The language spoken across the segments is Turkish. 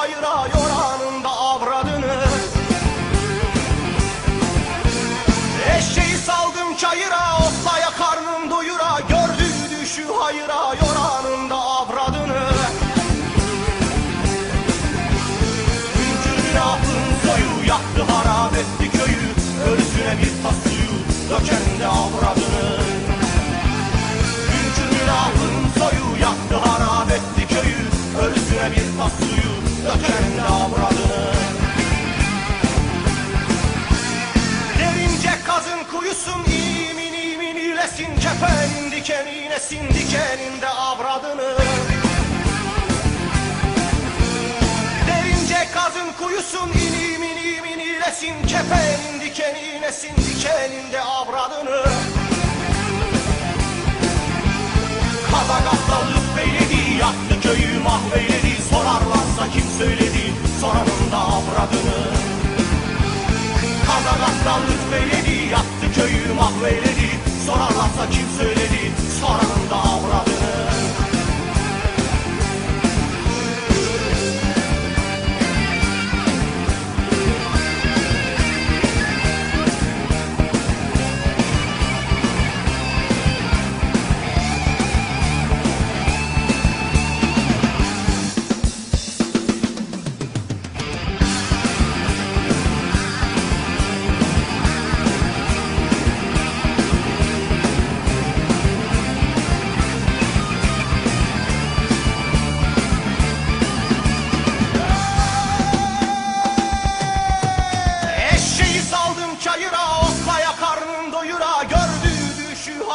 hayıra yoranın da avradını. Eşeği saldım çayıra otlaya karnım doyura Gördüğü düşü hayıra yoranın da avradını. Hünkürün aklın soyu yaktı harap etti köyü Ölüsüne bir tas suyu döken de avradını kuyusun imin imin ilesin Kepenin dikenine sin dikeninde avradını. Derince kazın kuyusun inim inim inilesin Kepenin dikenine sin dikeninde avradını. Kazakatlalık beyledi yaktı köyü mahveyledi Sorarlarsa kim söyledi soranın da avradını. Kazakatlalık beyledi yaktı köyü mahveyledi Sorarlarsa kim söyledi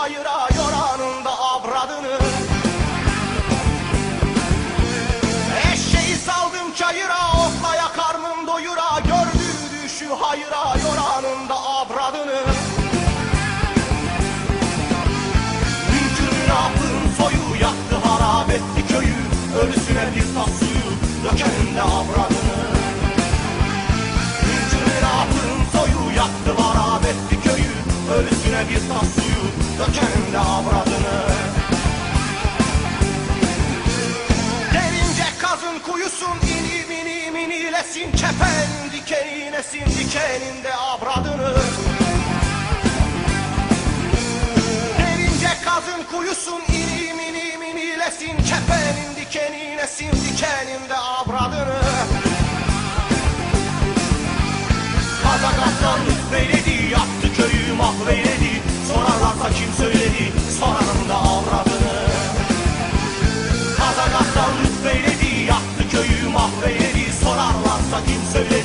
Gördüğü düşü hayıra yoranın da avradını. Eşeği saldım çayıra otlaya karnım doyura. Gördüğü düşü hayıra yoranın da avradını. Hünkürün aklın soyu yaktı harap etti köyü. Ölüsüne bir tas suyu döken de avradını. Hünkürün aklın soyu yaktı harap etti köyü. Ölüsüne bir tas suyu de avradını. Derince kazın kuyusun inim inim inilesin Kepen dikenine sin dikeninde avradını. Derince kazın kuyusun inim inim inilesin Kepenin dikenine sin dikeninde avradını. Kazakastan köyü mahveyledi Sorarlarsa kim söyledi aquí se viene.